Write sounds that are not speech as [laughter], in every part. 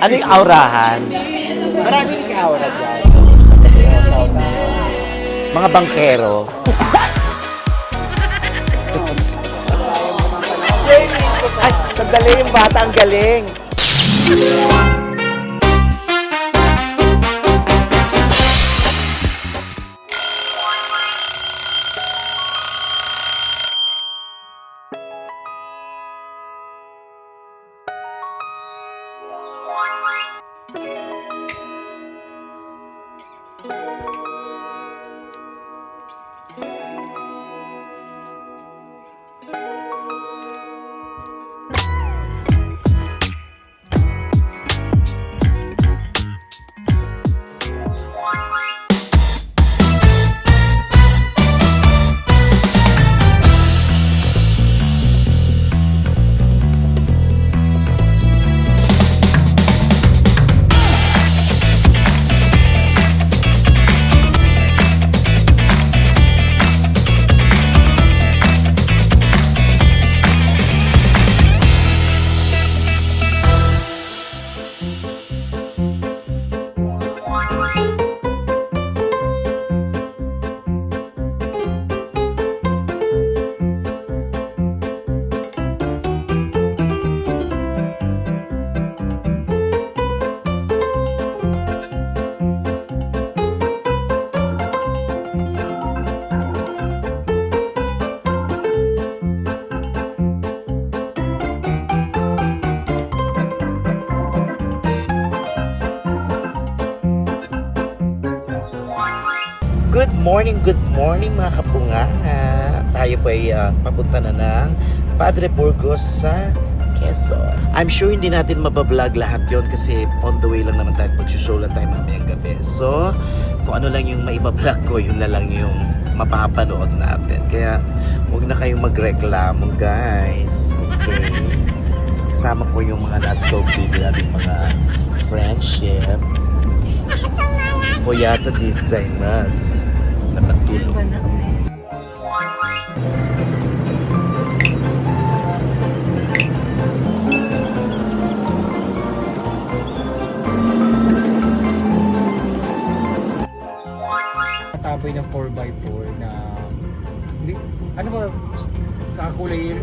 Ano yung aurahan? Maraming kaawra dyan. Mga bangkero. Ay, sandali yung bata ang galing. Morning, good morning mga kapunganga. Tayo po ay ah, papunta na ng Padre Burgos sa Quezon. I'm sure hindi natin mabablog lahat yon kasi on the way lang naman tayo mag-show lang tayo mamayang gabi. So, kung ano lang yung maibablog ko, yun na lang yung mapapanood natin. Kaya, huwag na kayong magreklamo guys. Okay? Kasama ko yung mga not so big nating mga friendship. Koyata Dizaimas na patulong. Taboy ng 4x4 na... Ano ba? Kakulay yun?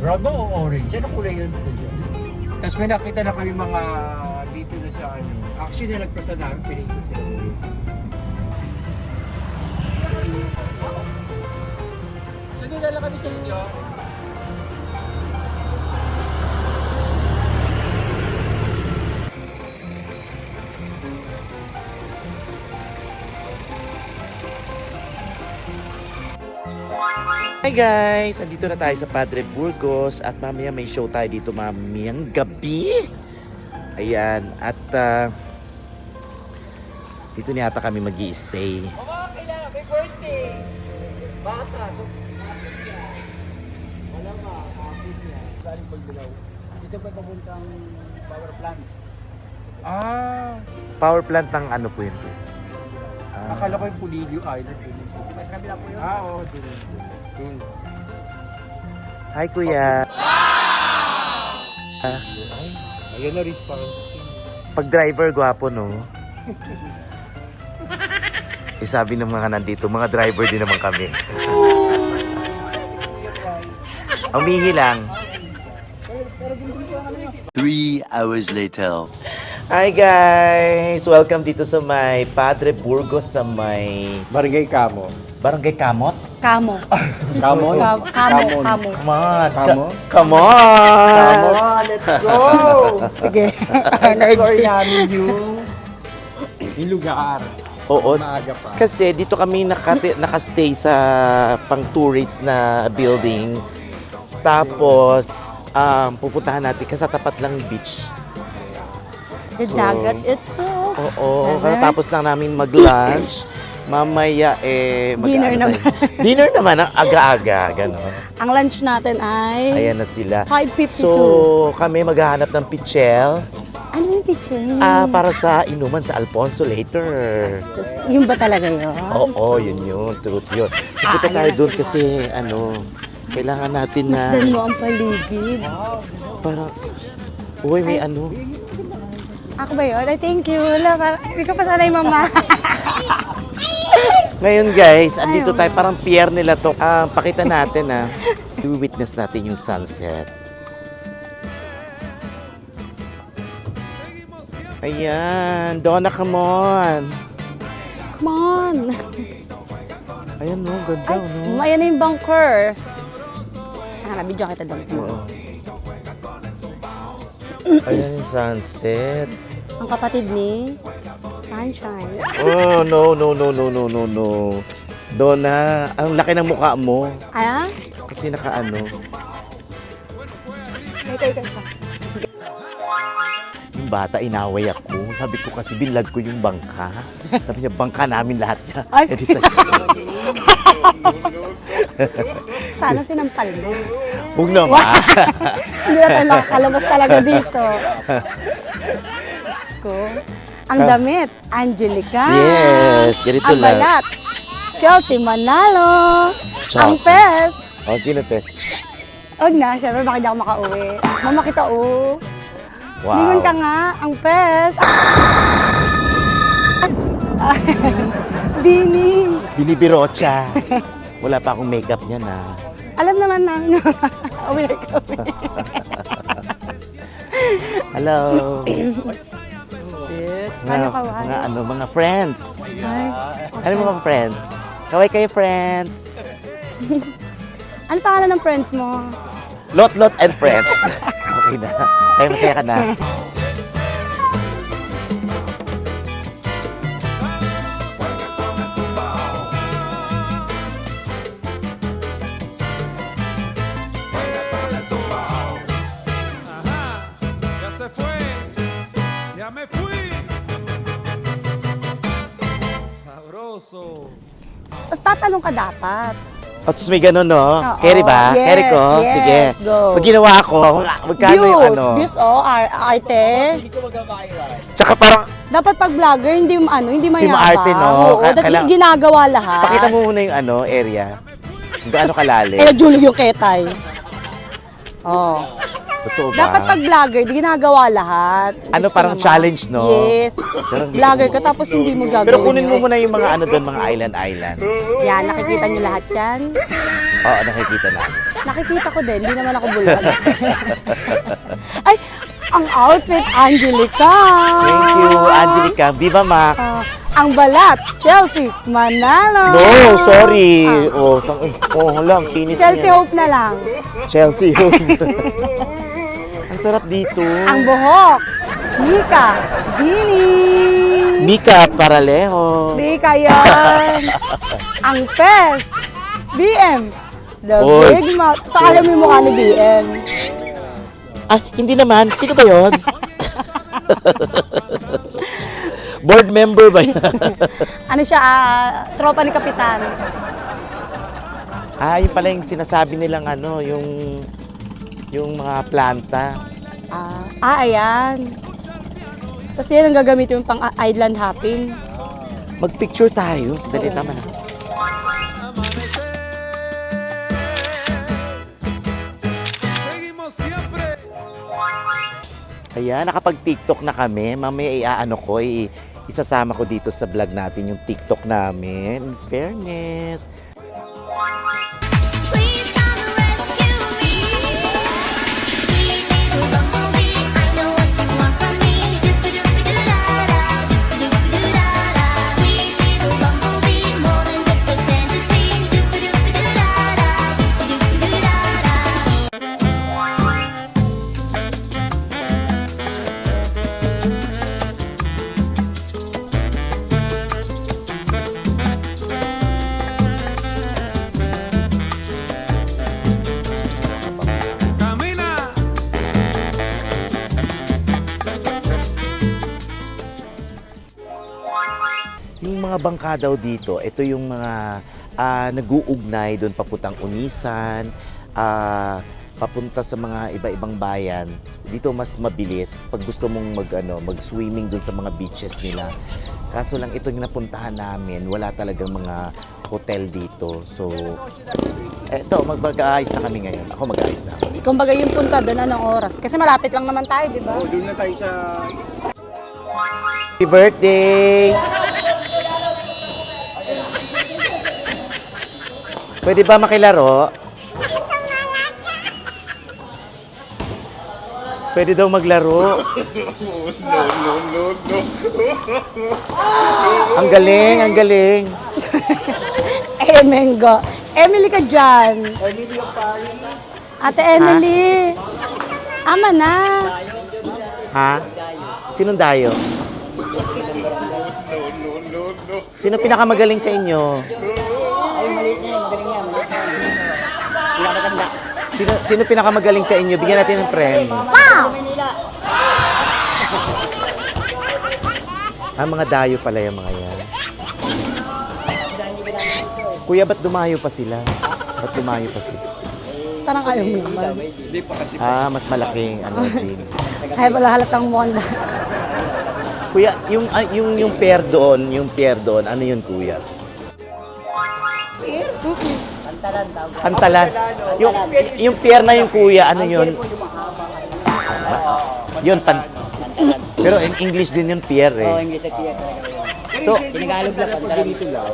Brown ba o orange? Ano kulay yun? Tapos may nakita na kami mga dito na sa ano. Actually, nalagpasan namin, pinaikot nila dinala kami sa inyo. Hi guys! Andito na tayo sa Padre Burgos at mamaya may show tayo dito mamayang gabi. Ayan, at ah, dito na yata kami mag stay Mama, kailangan, may birthday! Bata, so... Niya. Galing pagdilaw. Dito pa papuntang power plant. Ah, Power plant ng ano po yun? Ah, akala ko yung Pulilio Island. Mas kabila po yun? Ah, oo, dun. Dun. hi kuya! Ay, ayun na response team. Pag driver, gwapo no? [laughs] eh sabi ng mga nandito, mga driver din naman kami. [laughs] Umihi lang. Three hours later. Hi guys! Welcome dito sa may Padre Burgos sa may Barangay Kamo. Barangay Kamot. Kamo. [laughs] Kamon? Kamo. Kamo. Kamo. Come on! Kamo? Ka- come on! let's go! [laughs] Sige. Explore namin yung, yung lugar. Oo. Maaga pa. Kasi dito kami nakati, nakastay sa pang tourist na building. Tapos, um, pupuntahan natin kasi tapat lang beach. The So, dagat itself. Oo, Diba? tapos lang namin mag-lunch. [laughs] Mamaya eh... mag- Dinner ano naman. tayo? [laughs] Dinner naman, ang aga-aga, gano'n. Ang lunch natin ay Ayan na sila. 5.52. So, kami maghahanap ng pichel ano yung picture? ah, para sa inuman sa Alfonso later. Sus- Yun ba talaga yun? Oo, yun yun. Truth yun. So, punta Ah, tayo doon kasi, ano, kailangan natin na Masdan mo ang paligid. parang Uy, may ano. Ako ba yun? Ay, thank you. Wala, parang, hindi ko pa sanay, mama. [laughs] Ngayon guys, andito tayo, parang pier nila to. Ah, pakita natin ah. [laughs] I-witness natin yung sunset. Ayan, Donna, come on. Come on. Ayan no, ganda Ay, no. ayan na yung bunkers. Ah, nabidyo kita doon sa mga. Ayan yung sunset. Ang kapatid ni Sunshine. Oh, no, no, no, no, no, no, no. Donna, ang laki ng mukha mo. Ah? Kasi nakaano. Yung bata, inaway ako. Sabi ko kasi binlag ko yung bangka. Sabi niya, bangka namin lahat niya. Ay. Eh, di sa- [laughs] [laughs] Sana sinampal mo. Huwag naman. [laughs] Hindi na tayo nakakalabas talaga dito. Diyos ko. Ang Ah. damit, Angelica. Yes, ganito Ang lang. balat, Chelsea Manalo. Chop. Ang pes. O, sino pes? Huwag na, syempre bakit di ako makauwi. Mama kita, oh. Wow. Lingon ka nga, ang pes. [laughs] Bini. Binibirocha. Wala pa akong makeup niya na. Alam naman namin. Uwi na [laughs] kami. Hello. Mga, ka, mga ano, mga friends. Ay, Ano mga friends? Kaway kayo friends. [laughs] ano pangalan ng friends mo? Lot, lot and friends. Okay na. Kaya masaya ka na. Tapos tatanong ka dapat. O, tapos may ganun, no? Oo. Carry ba? Yes, Carry ko? yes, Sige. go. Pag ginawa ko, magkano yung ano? views oh, ar- arte. Tsaka parang, Dapat pag vlogger, hindi mo ano, hindi mayabang. maarte, no? Oo, Ka- dapat kailang- ginagawa lahat. pakita mo muna yung ano, area. Gaano kalalim. Eh, Julie yung ketay. Oh. Totoo ba? Dapat pag vlogger, ginagawa lahat. Ano, Diyos ko parang naman. challenge, no? Yes. Parang gusto Vlogger mo- ka tapos hindi mo gagawin Pero kunin mo yun. muna yung mga ano doon, mga island-island. Yan, nakikita niyo lahat yan. Oo, nakikita na. Nakikita ko din, hindi naman ako bulag. [laughs] Ay, ang outfit, Angelica. Thank you, Angelica. Viva Max. Ah, ang balat, Chelsea Manalo. No, sorry. Oh, tang oh, lang, kinis. Chelsea niya. Hope na lang. Chelsea. [laughs] Sarap dito. Ang buhok, Mika, Dini. Mika Paralejo. Mika yan. [laughs] ang pes, BM. The Oy. Big Mouth. Sa alam mo yung mukha ni BM. Ah, hindi naman. Sino ba yun? [laughs] Board member ba yan? [laughs] Ano siya, ah, tropa ni Kapitan. ah, yun pala yung sinasabi nilang ano, yung yung mga planta. Ah, ah ayan. Tapos yan ang gagamitin mo pang ah, island hopping. Mag-picture tayo. Dali, tama na. Ayan, nakapag-TikTok na kami. Mamaya iaano ko, i- isasama ko dito sa vlog natin yung TikTok namin. In fairness. Mga bangka daw dito, ito yung mga ah, nag-uugnay doon papuntang Unisan, ah, papunta sa mga iba-ibang bayan. Dito mas mabilis pag gusto mong mag, ano, mag-swimming doon sa mga beaches nila. Kaso lang ito yung napuntahan namin, wala talagang mga hotel dito. So, Eto, mag-aayos na kami ngayon. Ako mag-aayos na ako. Kumbaga yung punta doon, anong oras? Kasi malapit lang naman tayo, di ba? Oh, doon na tayo sa... Happy birthday! Pwede ba makilaro? Pwede daw maglaro. Ang galing, ang galing. [laughs] Eh, Mengo. Emily ka dyan. Emily of Paris. Ate Emily. Ama na. Ha? Sinong dayo? Sino pinakamagaling sa inyo? Sino, sino pinakamagaling sa inyo? Bigyan natin ng premyo. Ah, mga dayo pala yung mga yan. Kuya, ba't dumayo pa sila? Ba't dumayo pa sila? Parang ayaw mo naman. Ah, mas malaking ano, Jean. Ay, wala halatang monda. Kuya, yung ah, yung yung pair doon, yung pair doon, ano yun, kuya? Pantalan. Yung yung pair na yung kuya, ano yun? Yun pan. Pero in English din yung pair eh. English at Pierre talaga yun. So, Tinagalog lang, lang.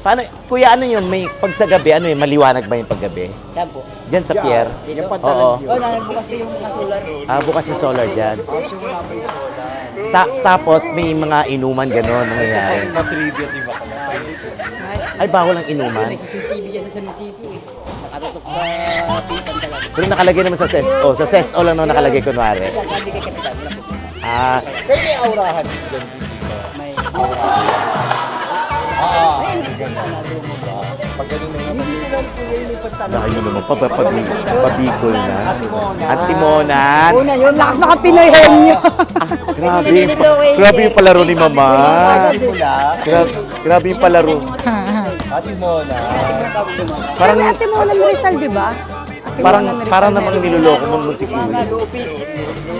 paano kuya ano yun? May pag sa gabi, ano yun? Maliwanag ba yung paggabi? Saan po? Diyan sa pier? Yung Oo. pantalan Oh, nagbukas ko yung mga solar. Ah, bukas yung solar dyan. Yung soda. Ta- tapos may mga inuman gano'n nangyayari. Yung si. Ay, bawal ang inuman. Dyan sa Misipo eh. Nakatutok sa pantalan. Pero nakalagay naman sa sesto. Sa sesto lang naman nakalagay kunwari. Sabi kay Kapitan. Ah, Kaya may aurahan din dyan. May Ah, pag ganun na naman. Hindi dahil mo naman, papapabi, pabikol na. Antimonan. Una yun, lakas baka Pinoy henyo. Grabe, yung pa- grabe yung palaro ni Mama. Grabe, grabe yung palaro. Ate Mona. Parang, Kasi ate mo lang Rizal, di ba? Ate parang, Mona Rizal parang na namang niloloko mo mo si Kuya.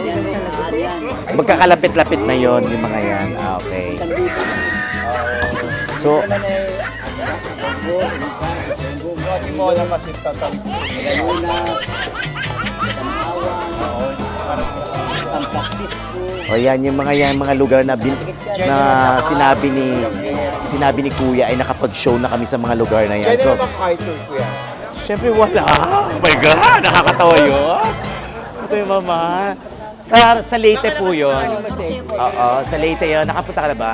Yan sa lahat yan. Magkakalapit-lapit na yon yung mga yan. Ah, okay. So, Ate Mona kasi tatang. Laguna, Tanawan, Tampaktis po. O yan, yung mga yan, mga lugar na, bin, na sinabi ni sinabi ni Kuya ay nakapag-show na kami sa mga lugar na yan. So, MacArthur, kuya. Wala. Oh my God, nakakatawa yun. Ito yung mama. Sa, sa Leyte po yun. Oo, sa Leyte yun. Nakapunta ka na ba?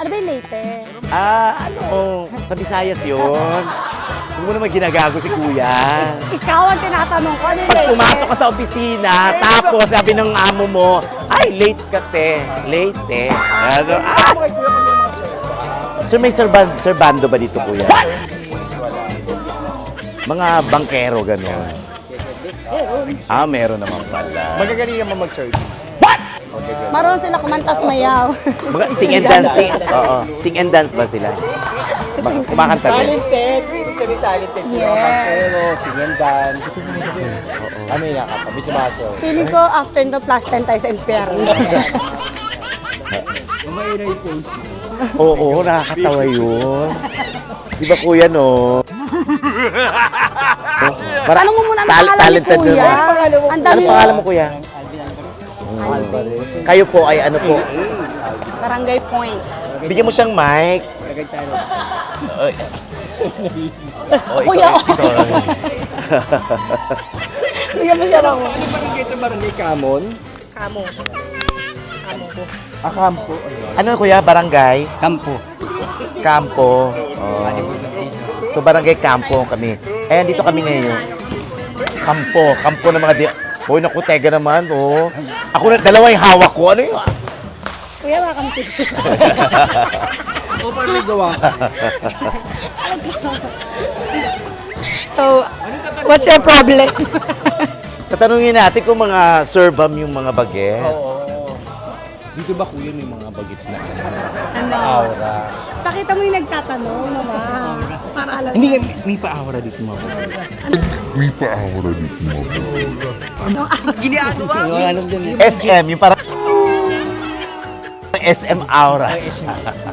Ano ba yung Leyte? Ah, ano, sa Visayas yun. Huwag mo naman ginagago si Kuya. [laughs] Ikaw ang tinatanong ko. Ano yung Pag pumasok ka sa opisina, tapos sabi ng amo mo, ay, late ka te. Late te. Ano, ah! Okay, kuya, kung may mga sir. Sir, may serban- serbando ba dito, Kuya? Mga bangkero, gano'n. Ah, meron naman pala. Magagaling naman mag-service. Maroon sila kumantas mayaw. Mga sing and dance, sing, [laughs] oo, sing and dance ba sila? Baka kumakanta din. Talented! Sabihin talented. Yes. Pero, sing and dance. Ano yung nakatabi sa baso? Feeling ko after the plus 10 tayo sa impyerno. [laughs] Oo, nakakatawa yun. Di ba kuya, no? Para, [laughs] Tanong mo muna ang tal- pangalan ni talented Kuya. naman. Ang Ano dami pangalan mo, kuya? Kayo po ay ano po? Barangay Point. Bigyan mo siyang mic. Lagay tayo. Ay. [laughs] Oh, ikaw, Kuya, ikaw. Bigyan mo [laughs] siya ng Ano ba nang dito Barangay Camon? kamo. Ah, Campo. Ano kuya, barangay? Kampo. Campo. Oh. So barangay Campo kami. Ayan, dito kami ngayon. Campo. Campo ng mga di... Hoy, naku, tega naman, oh. Ako na, dalawa yung hawak ko. Ano yun? Kuya, welcome to [laughs] O, paano yung gawa? [laughs] So, what's your problem? [laughs] Tatanungin natin kung mga serbam yung mga bagets. Oo. Dito ba kuya may mga bagets na ano? ano? Aura. Pakita mo yung nagtatanong naman. Para alam Hindi, may pa-aura dito mga bagets. Yung alam din eh. SM, yung parang SM aura.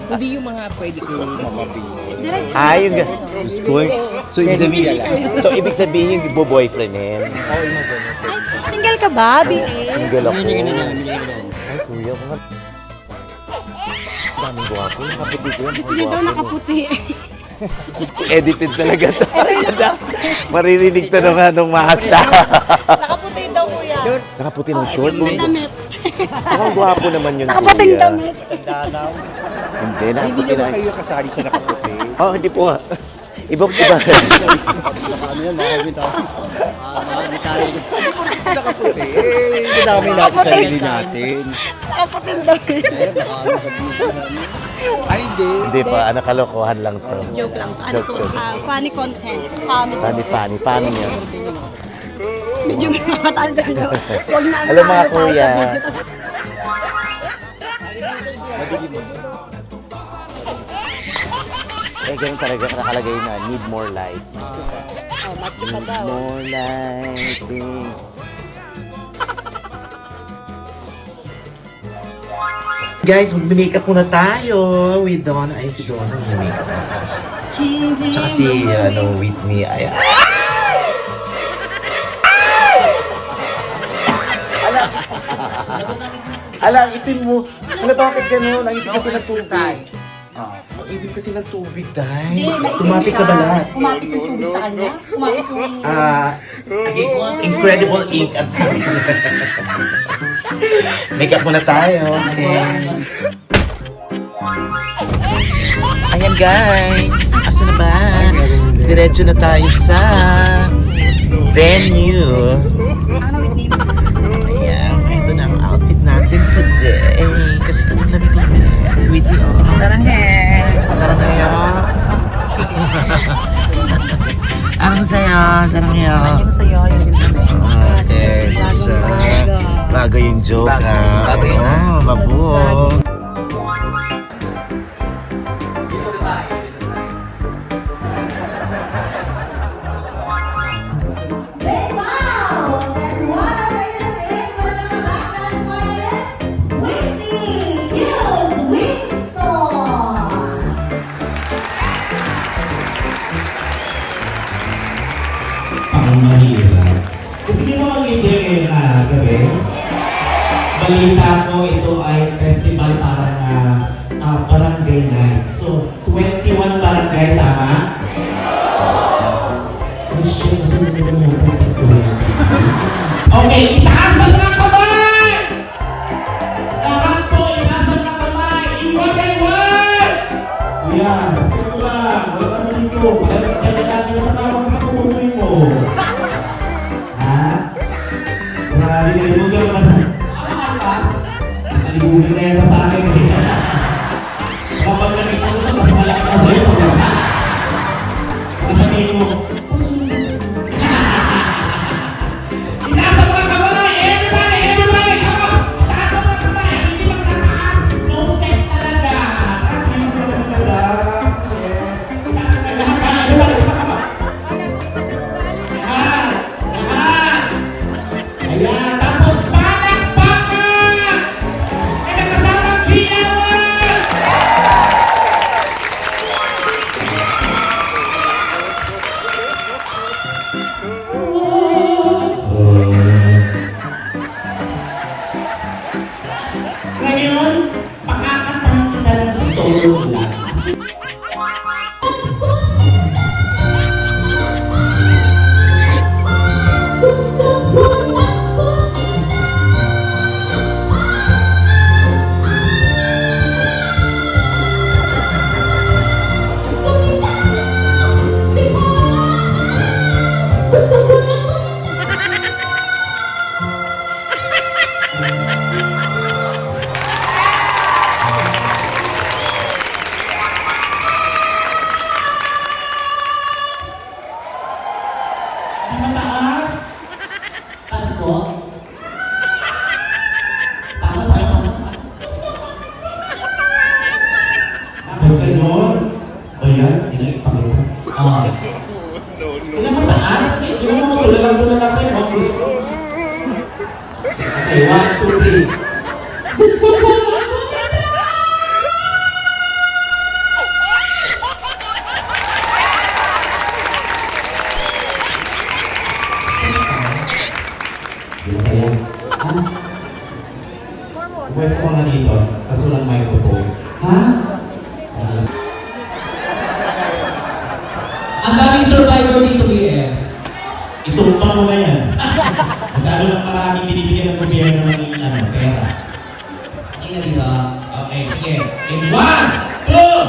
Hindi yung mga pwede ko mamabili. Direct. Ay, yung... Diyos ko. So, ibig sabihin, so, ibig sabihin yung bo-boyfriendin. Single ka ba, Bini? Single ako. Ay, kuya, mga... Daming gwapo. Nakaputi ko yan. Gusto niya daw nakaputi. Edited talaga to. Maririnig to nung anong masa. Kuya. Nakaputi ng short mo. Damit. Mukhang gwapo naman yun, Nakaputing kuya. damit. Tagdanaw. Hindi, Hindi nakaputi naman na. kayo kasali sa nakaputi. [laughs] Oh, hindi po nga. Iba po [laughs] ba? Ano yan, mga bitaw. Ah, mga bitaw. Nakaputi. Eh, dinami natin sa sarili natin. Nakaputing damit. Eh, ano sa namin. Ay, hindi. Hindi pa, ano, kalokohan lang to. Joke lang. Ano Joke, to? joke. ah, funny content. Comedy. Funny, funny, funny yan. Medyo nakakatanda nyo. Huwag na Alam, mga kuya. Eh, ganun talaga nakalagay na, need more light. Oh, macho ka Need daw. more lighting. Guys, mag-makeup muna tayo with Donna. Ayun si Donna, mag-makeup na. Cheesy. Tsaka si, ano, with me. Ay, Ala! Ala, ang itim mo. Ala, bakit ganun? Ang itim kasi ng tubig. Ah, ang itim kasi ng tubig, dahil. Tumapit sa balat. Kumapit yung tubig sa kanya. Kumapit yung... Ah, incredible ink at Makeup muna tayo. Okay. Ayan guys, asa na ba? Diretso na tayo sa venue. Ano with name? Ang lamig lang eh. Sweetie, oh. Saranghe. Saranghe. Ang saya, saranghe. Yung sa'yo, yung din kami. Okay, so, Bago. bago yung joke ha. Bago yun. Oh, mabuo. Balita ko ito ay festival para na ah, barangay night. So, 21 barangay, tama? Okay, itaas ang mga kamay! Lahat po, itaas ang mga kamay! Iwag-iwag! Kuya, basta ko lang. Wala naman dito. Kaya natin yung matawag sa kutuloy mo. Ha? Grabe ka, huwag Nakalibugan na yan sa akin. eh. Pwesto ka nga dito, kaso lang microphone. Ha? Ang daming survivor dito, BF. Itumpang mo na yan. [laughs] Masyado lang maraming binibigyan ng gobyerno ng ano, pera. Ay nga, di ba? Okay, sige. In one, two!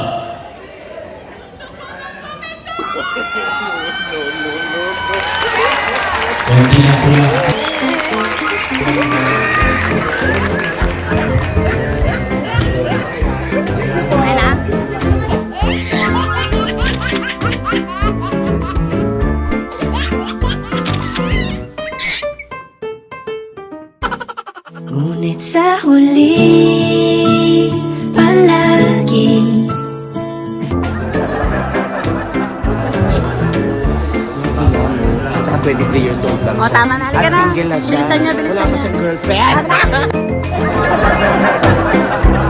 Konti na po lang. Sa huli Palagi Tsaka 23 years old lang O, tama na. Halika At na. single na siya. Bilisan niyo, bilisan Wala pa siyang girlfriend. [laughs]